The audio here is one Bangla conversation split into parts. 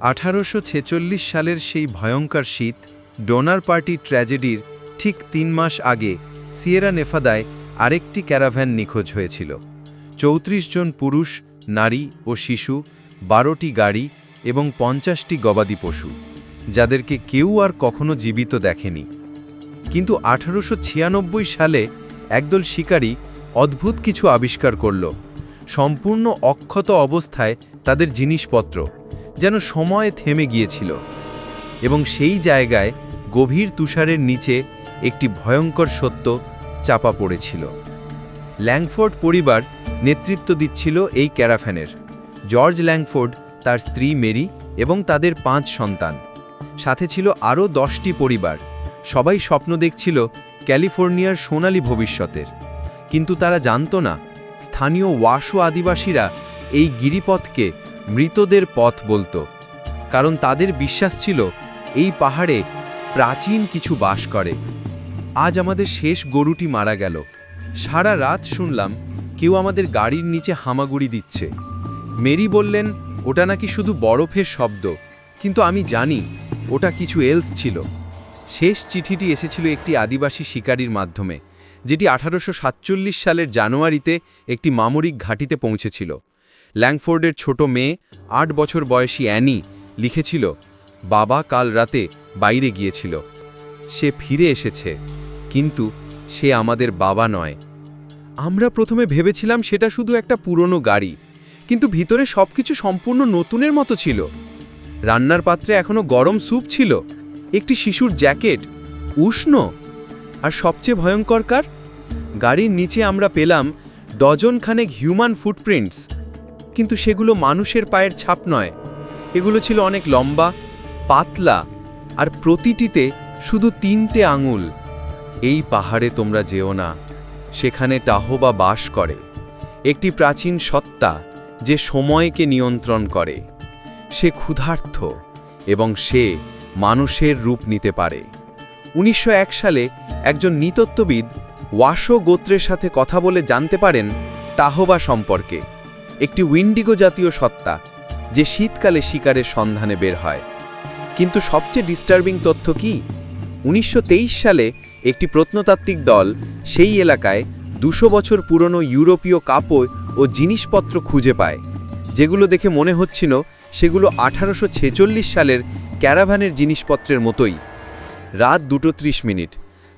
আঠারোশো ছেচল্লিশ সালের সেই ভয়ঙ্কর শীত, ডোনার পার্টি ট্র্যাজেডির ঠিক তিন মাস আগে সিয়েরা নেফাদায় আরেকটি ক্যারাভ্যান নিখোঁজ হয়েছিল। চৌত্রিশ জন পুরুষ, নারী ও শিশু, বারোটি গাড়ি এবং পঞ্চাশটি গবাদি পশু, যাদেরকে কেউ আর কখনো জীবিত দেখেনি। কিন্তু আঠারোশো ছিয়ানব্বই সালে একদল শিকারী অদ্ভুত কিছু আবিষ্কার করল। সম্পূর্ণ অক্ষত অবস্থায় তাদের জিনিসপত্র যেন সময় থেমে গিয়েছিল এবং সেই জায়গায় গভীর তুষারের নিচে একটি ভয়ঙ্কর সত্য চাপা পড়েছিল। ল্যাংফোর্ড পরিবার নেতৃত্ব দিচ্ছিল এই ক্যারাফ্যানের জর্জ ল্যাংফোর্ড, তার স্ত্রী মেরি এবং তাদের পাঁচ সন্তান। সাথে ছিল আরও দশটি পরিবার। সবাই স্বপ্ন দেখছিল ক্যালিফোর্নিয়ার সোনালী ভবিষ্যতের। কিন্তু তারা জানত না, স্থানীয় ওয়াশো আদিবাসীরা এই গিরিপথকে মৃতদের পথ বলতো, কারণ তাদের বিশ্বাস ছিল, এই পাহাড়ে প্রাচীন কিছু বাস করে। আজ আমাদের শেষ গরুটি মারা গেল। সারা রাত শুনলাম, কেউ আমাদের গাড়ির নিচে হামাগুড়ি দিচ্ছে। মেরি বললেন, ওটা নাকি শুধু বরফের শব্দ, কিন্তু আমি জানি, ওটা কিছু এলস ছিল। শেষ চিঠিটি এসেছিল একটি আদিবাসী শিকারীর মাধ্যমে, যেটি আঠারোশো সাতচল্লিশ সালের জানুয়ারিতে একটি মামরিক ঘাঁটিতে পৌঁছেছিল। ল্যাংফোর্ডের ছোট মেয়ে, আট বছর বয়সী অ্যানি, লিখেছিল, বাবা কাল রাতে বাইরে গিয়েছিল। সে ফিরে এসেছে, কিন্তু সে আমাদের বাবা নয়। আমরা প্রথমে ভেবেছিলাম সেটা শুধু একটা পুরনো গাড়ি, কিন্তু ভিতরে সবকিছু সম্পূর্ণ নতুনের মতো ছিল। রান্নার পাত্রে এখনও গরম স্যুপ ছিল, একটি শিশুর জ্যাকেট, উষ্ণ, আর সবচেয়ে ভয়ঙ্কর কার? গাড়ির নিচে আমরা পেলাম ডজনখানেক হিউম্যান ফুটপ্রিন্টস। কিন্তু সেগুলো মানুষের পায়ের ছাপ নয়। এগুলো ছিল অনেক লম্বা, পাতলা আর প্রতিটিতে শুধু তিনটে আঙুল। এই পাহাড়ে তোমরা যেও না, সেখানে টাহবা বাস করে। একটি প্রাচীন সত্তা যে সময়কে নিয়ন্ত্রণ করে। সে ক্ষুধার্থ এবং সে মানুষের রূপ নিতে পারে। উনিশশো এক সালে একজন নৃতত্ত্ববিদ ওয়াশো গোত্রের সাথে কথা বলে জানতে পারেন টাহবা সম্পর্কে। একটি উইন্ডিগো জাতীয় সত্তা, যে শীতকালে শিকারের সন্ধানে বের হয়। কিন্তু সবচেয়ে ডিস্টার্বিং তথ্য কি? উনিশশো তেইশ সালে একটি প্রত্নতাত্ত্বিক দল সেই এলাকায় দুশো বছর পুরনো ইউরোপীয় কাপড় ও জিনিসপত্র খুঁজে পায়, যেগুলো দেখে মনে হচ্ছিল সেগুলো আঠারোশো ছেচল্লিশ সালের ক্যারাভানের জিনিসপত্রের মতোই। রাত দুটো ত্রিশ মিনিট।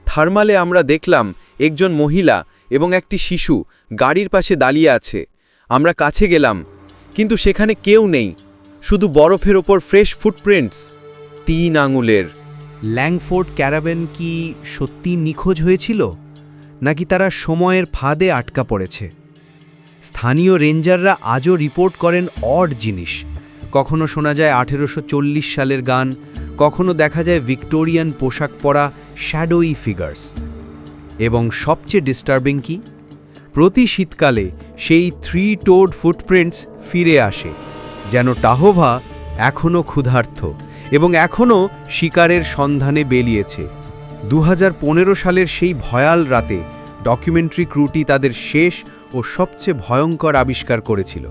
থার্মালে আমরা দেখলাম একজন মহিলা এবং একটি শিশু গাড়ির পাশে দাঁড়িয়ে আছে। আমরা কাছে গেলাম, কিন্তু সেখানে কেউ নেই, শুধু বরফের ওপর ফ্রেশ ফুটপ্রিন্টস, তিন আঙুলের। ল্যাংফোর্ড ক্যারাবেন কি সত্যি নিখোঁজ হয়েছিল, নাকি তারা সময়ের ফাঁদে আটকা পড়েছে? স্থানীয় রেঞ্জাররা আজও রিপোর্ট করেন অড জিনিস। কখনো শোনা যায় আঠেরোশো চল্লিশ সালের গান, কখনো দেখা যায় ভিক্টোরিয়ান পোশাক পরা শ্যাডোই ফিগার্স। এবং সবচেয়ে ডিস্টার্বিং কি? প্রতি শীতকালে সেই থ্রি টোড ফুটপ্রিন্টস ফিরে আসে, যেন টাহোভা এখনও ক্ষুধার্থ এবং এখনও শিকারের সন্ধানে বেরিয়েছে দু হাজার পনেরো সালের সেই ভয়াল রাতে ডকুমেন্টারি ক্রুটি তাদের শেষ ও সবচেয়ে ভয়ঙ্কর আবিষ্কার করেছিল।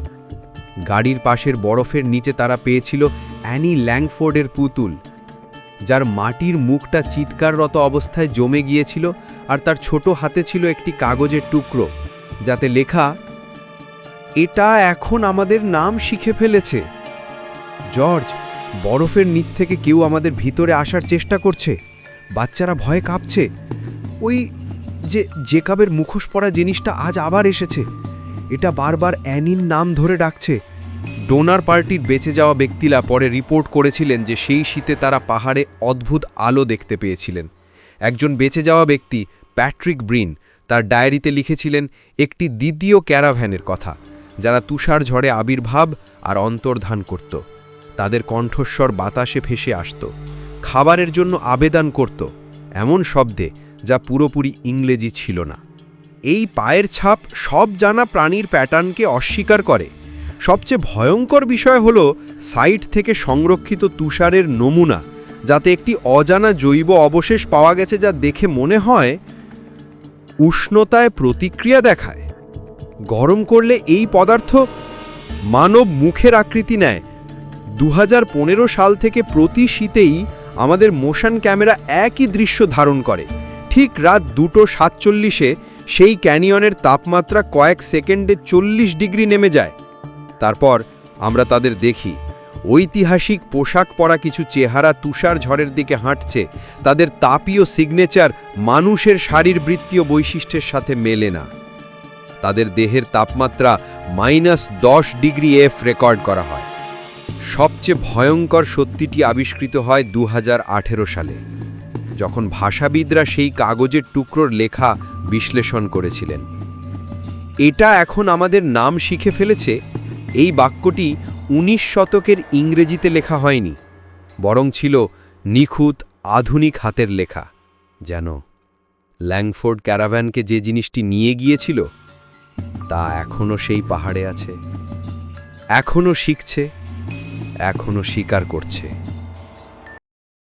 গাড়ির পাশের বরফের নিচে তারা পেয়েছিল অ্যানি ল্যাংফোর্ডের পুতুল, যার মাটির মুখটা চিৎকাররত অবস্থায় জমে গিয়েছিল আর তার ছোট হাতে ছিল একটি কাগজের টুকরো, যাতে লেখা এটা এখন আমাদের নাম শিখে ফেলেছে। জর্জ, বরফের নিচ থেকে কেউ আমাদের ভিতরে আসার চেষ্টা করছে। বাচ্চারা ভয়ে কাঁপছে। ওই যে জেকাবের মুখোশ পরা জিনিসটা আজ আবার এসেছে। এটা বারবার অ্যানির নাম ধরে ডাকছে। ডোনার পার্টির বেঁচে যাওয়া ব্যক্তিরা পরে রিপোর্ট করেছিলেন যে সেই শীতে তারা পাহাড়ে অদ্ভুত আলো দেখতে পেয়েছিলেন। একজন বেঁচে যাওয়া ব্যক্তি, প্যাট্রিক ব্রিন, তার ডায়েরিতে লিখেছিলেন, একটি দ্বিতীয় ক্যারাভ্যানের কথা। যারা তুষার ঝড়ে আবির্ভাব আর অন্তর্ধান করত। তাদের কণ্ঠস্বর বাতাসে ভেসে আসত। খাবারের জন্য আবেদন করত, এমন শব্দে যা পুরোপুরি ইংরেজি ছিল না। এই পায়ের ছাপ সব জানা প্রাণীর প্যাটার্নকে অস্বীকার করে। সবচেয়ে ভয়ঙ্কর বিষয় হল সাইট থেকে সংরক্ষিত তুষারের নমুনা, যাতে একটি অজানা জৈব অবশেষ পাওয়া গেছে যা দেখে মনে হয় উষ্ণতায় প্রতিক্রিয়া দেখায়। গরম করলে এই পদার্থ মানব মুখের আকৃতি নেয়। দু হাজার পনেরো সাল থেকে প্রতি শীতেই আমাদের মোশন ক্যামেরা একই দৃশ্য ধারণ করে। ঠিক রাত দুটো সাতচল্লিশে সেই ক্যানিয়নের তাপমাত্রা কয়েক সেকেন্ডে চল্লিশ ডিগ্রি নেমে যায়। তারপর আমরা তাদের দেখি। ঐতিহাসিক পোশাক পরা কিছু চেহারা তুষার ঝড়ের দিকে হাঁটছে। তাদের তাপীয় সিগনেচার মানুষের শারীরবৃত্তীয় বৈশিষ্ট্যের সাথে মেলে না। তাদের দেহের তাপমাত্রা মাইনাস দশ ডিগ্রি এফ রেকর্ড করা হয়। সবচেয়ে ভয়ঙ্কর সত্যিটি আবিষ্কৃত হয় দু হাজার আঠেরো সালে, যখন ভাষাবিদরা সেই কাগজের টুকরোর লেখা বিশ্লেষণ করেছিলেন। এটা এখন আমাদের নাম শিখে ফেলেছে, এই বাক্যটি উনিশ শতকের ইংরেজিতে লেখা হয়নি, বরং ছিল নিখুঁত আধুনিক হাতের লেখা, যেন ল্যাংফোর্ড ক্যারাভ্যানকে যে জিনিসটি নিয়ে গিয়েছিল তা এখনও সেই পাহাড়ে আছে। এখনও শিখছে এখনও স্বীকার করছে।